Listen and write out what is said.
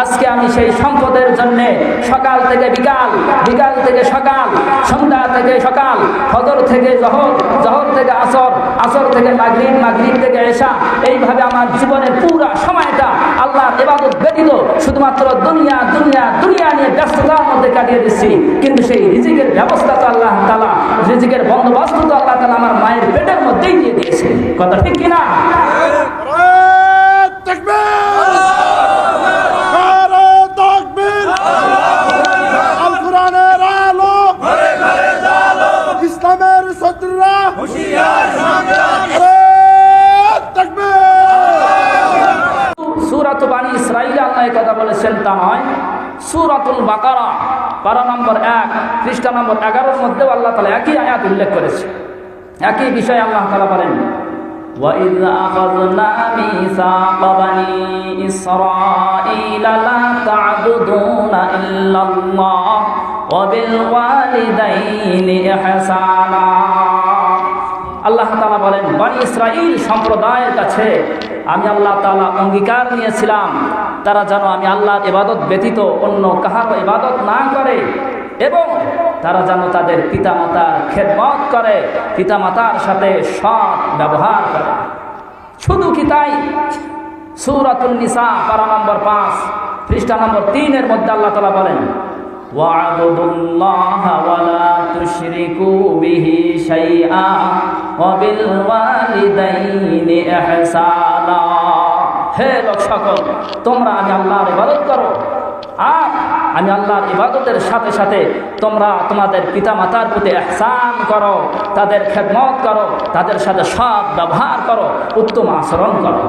আজকে আমি সেই সম্পদের জন্য সকাল থেকে বিকাল বিকাল থেকে সকাল, সন্ধ্যা থেকে সকাল, ফজর থেকে জহর জহর থেকে আসর আসর থেকে মাগরিব মাগরিব থেকে এসা এইভাবে আমার জীবনের পুরা সময়টা আল্লাহ এবাদত ব্যতীত শুধুমাত্র দুনিয়া দুনিয়া দুনিয়া নিয়ে ব্যস্ততার মধ্যে কাটিয়ে দিচ্ছি। কিন্তু সেই রিজিকের ব্যবস্থা তো আল্লাহ তালা রিজিকের বন্দোবস্ত তো আল্লাহ তালা আমার মায়ের পেটের মধ্যেই দিয়ে দিয়েছে। কথা ঠিক কিনা? শত্রুরা নারায়ে তাকবীর! সুরাত বাণী ইসরাইল আল্লাহ এই কথা বলেছেন তা নয় সুরাতুল বাকারা পারা নম্বর এক পৃষ্ঠা নম্বর এগারোর মধ্যেও আল্লাহ তালা একই আয়াত উল্লেখ করেছে একই বিষয় আল্লাহ তালা বলেন وَإِذْ أَخَذْنَا مِيثَاقَ بَنِي إِسْرَائِيلَ لَا تَعْبُدُونَ إِلَّا اللَّهَ وَبِالْوَالِدَيْنِ إِحْسَانًا আল্লাহ তালা বলেন, বানি ইসরাইল সম্প্রদায়ের কাছে আমি আল্লাহ তালা অঙ্গীকার নিয়েছিলাম। তারা যেন আমি আল্লাহর ইবাদত ব্যতীত অন্য কাহারও ইবাদত না করে এবং তারা যেন তাদের পিতামাতার খেদমত করে, পিতামাতার সাথে সৎ ব্যবহার করে। শুধু কি তাই? সুরাতুল নিসা, পারা নম্বর পাঁচ, পৃষ্ঠা নম্বর তিনের মধ্যে আল্লাহ তালা বলেন واعبدوا الله ولا تشركوا به شيئا وبالوالدين إحسانا হে লোক সকল তোমরা আমি আল্লাহর ইবাদত করো আর আমি আল্লাহর ইবাদতের সাথে সাথে তোমরা তোমাদের পিতা মাতার প্রতি এহসান করো তাদের খেদমত করো তাদের সাথে সৎ ব্যবহার করো উত্তম আচরণ করো